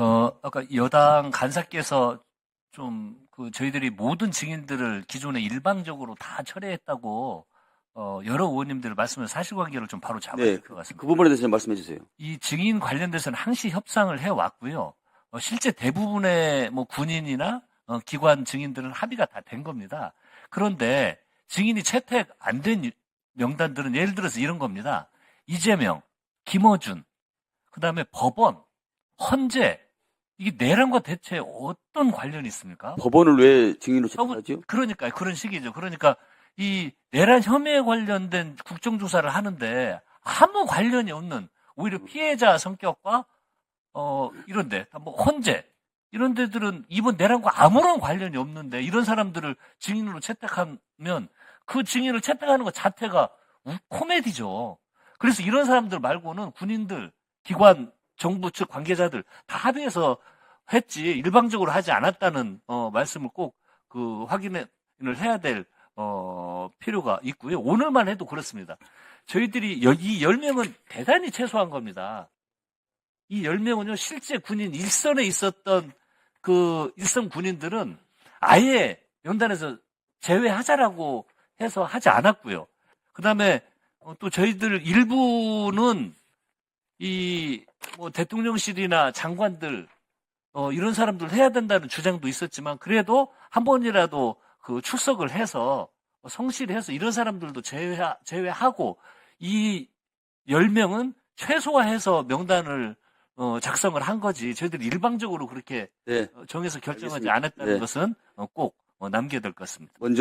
어, 아까 여당 간사께서 좀 그 저희들이 모든 증인들을 기존에 일방적으로 다 철회했다고 어, 여러 의원님들 말씀을 사실관계를 좀 바로 잡아야 네, 될 것 같습니다. 그 부분에 대해서 좀 말씀해 주세요. 이 증인 관련돼서는 항시 협상을 해왔고요. 어, 실제 대부분의 뭐 군인이나 어, 기관 증인들은 합의가 다 된 겁니다. 그런데 증인이 채택 안 된 명단들은 예를 들어서 이런 겁니다. 이재명, 김어준, 그 다음에 법원, 헌재, 이게 내란과 대체 어떤 관련이 있습니까? 법원을 왜 증인으로 채택하죠? 그러니까 그런 식이죠. 그러니까 이 내란 혐의에 관련된 국정조사를 하는데 아무 관련이 없는 오히려 피해자 성격과 어 이런데 뭐 헌재 이런 데들은 이번 내란과 아무런 관련이 없는데 이런 사람들을 증인으로 채택하면 그 증인을 채택하는 것 자체가 우- 코미디죠. 그래서 이런 사람들 말고는 군인들, 기관, 정부 측 관계자들 다 합의해서 했지 일방적으로 하지 않았다는 어, 말씀을 꼭 그 확인을 해야 될 어, 필요가 있고요. 오늘만 해도 그렇습니다. 저희들이 여- 이 10명은 대단히 최소한 겁니다. 이 10명은요, 실제 군인 일선에 있었던 그 일선 군인들은 아예 명단에서 제외하자라고 해서 하지 않았고요. 그 다음에 또 저희들 일부는 이 뭐 대통령실이나 장관들 어, 이런 사람들 해야 된다는 주장도 있었지만 그래도 한 번이라도 그 출석을 해서 성실해서 이런 사람들도 제외하, 제외하고 이 10명은 최소화해서 명단을 어, 작성을 한 거지 저희들이 일방적으로 그렇게 네. 어, 정해서 결정하지 알겠습니다. 않았다는 네. 것은 어, 꼭 어, 남겨야 될 것 같습니다. 먼저